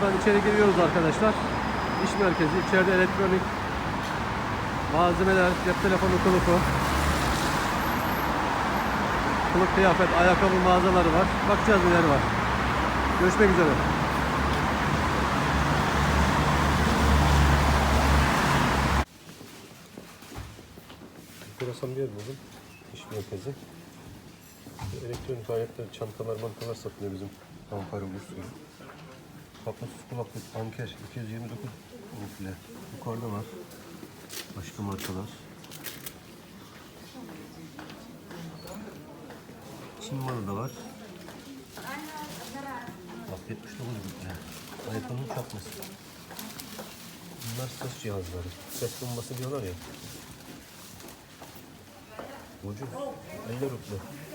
Buradan içeri giriyoruz arkadaşlar. İş merkezi. İçeride elektronik malzemeler, cep telefonu kılıfı, kılık kıyafet, ayakkabı mağazaları var. Bakacağız neler var. Görüşmek üzere. Enteresan bir yer buldum. İş merkezi. Elektronik aletler, çantalar, mantalar satılıyor bizim Ankara usulü. Kablosuz kulaklık Anker 229 rufle. Yukarıda var. Başka markalar. Çin malı da var. Bak 79 rufle. iPhone'un çakması. Bunlar ses cihazları. Ses bombası diyorlar ya. Ucuz. 50 ruble.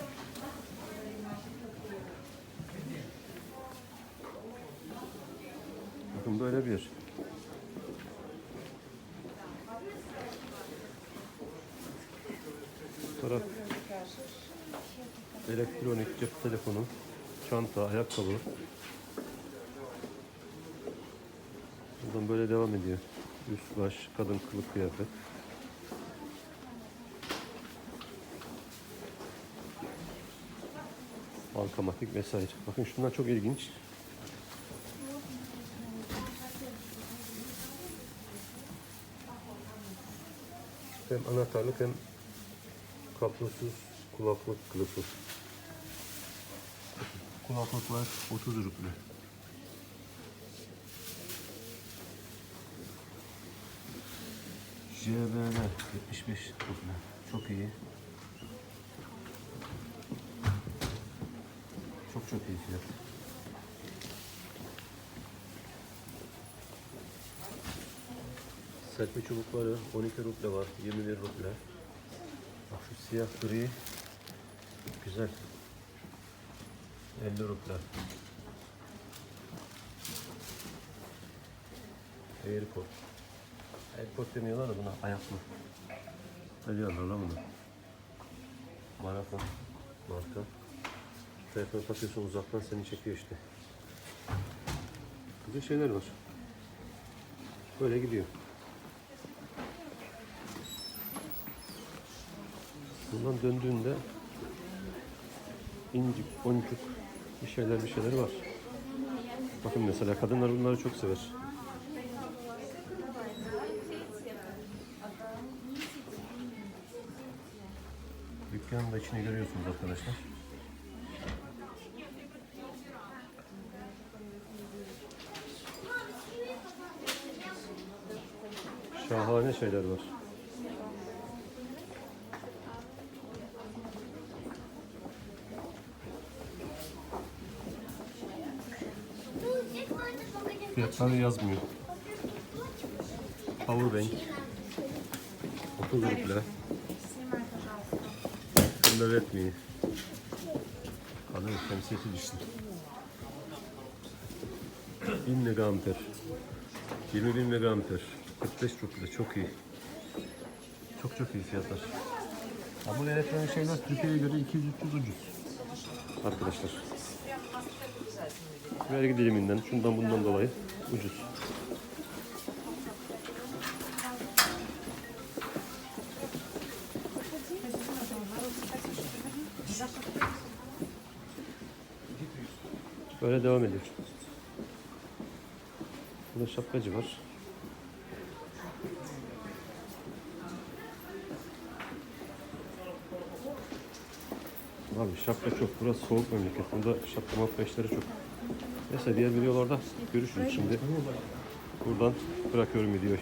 Bakın böyle bir. Bu taraf elektronik, cep telefonu, çanta, ayakkabı. Buradan böyle devam ediyor. Üst baş, kadın kılık kıyafet. Bankamatik vesaire. Bakın şunlar çok ilginç. Hem anahtarlık hem kablosuz kulaklık kılıfı. Kulaklıklar 30 ruble. JBL 75 ruble. Çok iyi. Çok çok iyi fiyat. Serpme çubukları 12 ruble var, 21 ruble. Bak şu siyah gri güzel. 50 ruble. Airpod. Airpod demiyorlar da buna ayak mı? Ne diyorlar lan buna? Maraton marka. Telefon takıyorsun uzaktan seni çekiyor işte. Güzel şeyler var. Böyle gidiyor. Bundan döndüğünde incik, boncuk bir şeyler bir şeyler var. Bakın mesela kadınlar bunları çok sever. Dükkanın da içini görüyorsunuz arkadaşlar. Şahane şeyler var. Fiyatları yazmıyor. Powerbank 30 ruble. Bunlar etmiyor. Kadın temsilci düşsün. 1000 megaamper. 20 bin megaamper. 45 ruble çok iyi. Çok çok iyi fiyatlar. Ha bu elektronik şeyler Türkiye'ye göre 200-300 ucuz. Arkadaşlar. Vergi diliminden, şundan bundan dolayı ucuz. Böyle devam ediyor. Burada şapkacı var. Abi şapka çok. Burası soğuk memleket. Burada şapka mafya çok. Neyse diğer videolarda görüşürüz şimdi. Buradan bırakıyorum videoyu.